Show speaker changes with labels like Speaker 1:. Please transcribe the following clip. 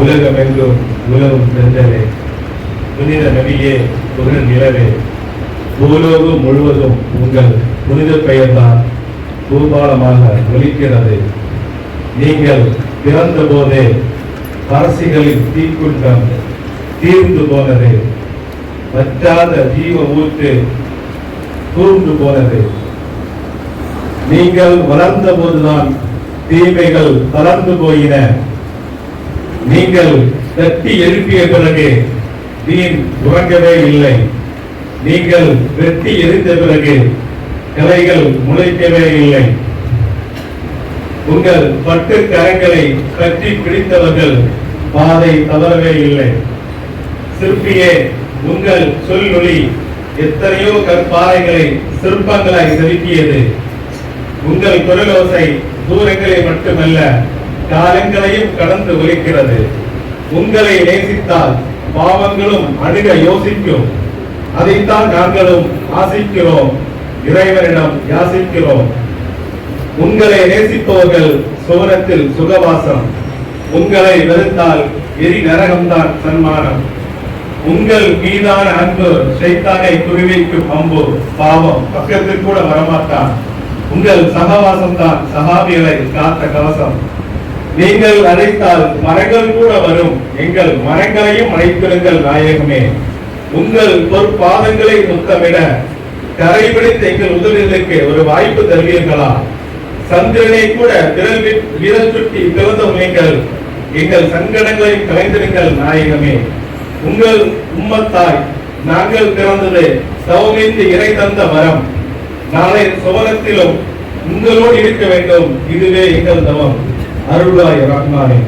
Speaker 1: உலகமெங்கும் உலகம் சென்றவே புனித நபியே புகழ் நிலவே. பூலோகம் முழுவதும் உங்கள் புனித பெயர்தான் பூபாலமாக ஒலிக்கிறது. நீங்கள் பிறந்த போதே அரசிகளின் தீக்குண்டம் தீர்ந்து போனது. வற்றாத ஜீவ ஊற்று தூர்ந்து போனது. நீங்கள் வளர்ந்த போதுதான் தீமைகள் தளர்ந்து போயின. நீங்கள் தட்டி எழுப்பிய பிறகு நீர் உறங்கவே இல்லை. நீங்கள் வெட்டி எரிந்த பிறகு கிளைகள் முளைக்கவே இல்லை. உங்கள் பட்டு கரங்களை கட்டி பிடித்தவர்கள் பாதை தவறவே இல்லை. சிற்பியே உங்கள் சொல்லொளி எத்தனையோ கற்பாறைகளை சிற்பங்களாய் செலுத்தியது உங்கள் குரலோசை தூரங்களை மட்டுமல்ல காலங்களையும் கடந்து ஒலிக்கிறது. உங்களை நேசித்தால் பாவங்களும் அணுக யோசிக்கும். அதைத்தான் நாங்களும் ஆசிக்கிறோம். இறைவனிடம் யாசிக்கிறோம். உங்களை நேசிப்பவர்கள் சுவனத்தில் சுகவாசம். உங்களை வெறுத்தால் எரி நரகம்தான் சன்மானம். உங்கள் மீதான அன்பு சைத்தானை குறிவைக்கும் அம்பு. பாவம் பக்கத்தில் கூட வரமாட்டான். உங்கள் சகவாசம் தான் சகாபிகளை காத்த கவசம். நீங்கள் அழைத்தால் மரங்கள் கூட வரும். எங்கள் மரங்களையும் அழைத்திருங்கள் நாயகமே. உங்கள் பொற்பாதங்களை முத்தமிட கரைபிடித்த எங்கள் உதவிகளுக்கு ஒரு வாய்ப்பு தருவீர்களா? சந்திரனை கூட விரல் விரல் சுட்டி பிறந்தோம் நீங்கள் எங்கள் சங்கடங்களை கலைந்திருங்கள் நாயகமே. உங்கள் உம்மத்தாய் நாங்கள் பிறந்தது தவமின்றி இறை தந்த வரம் நாளை சுவனத்திலும் உங்களோடு இருக்க வேண்டும். இதுவே எங்கள் தவம். அருள்வாய் ரஹ்மானே.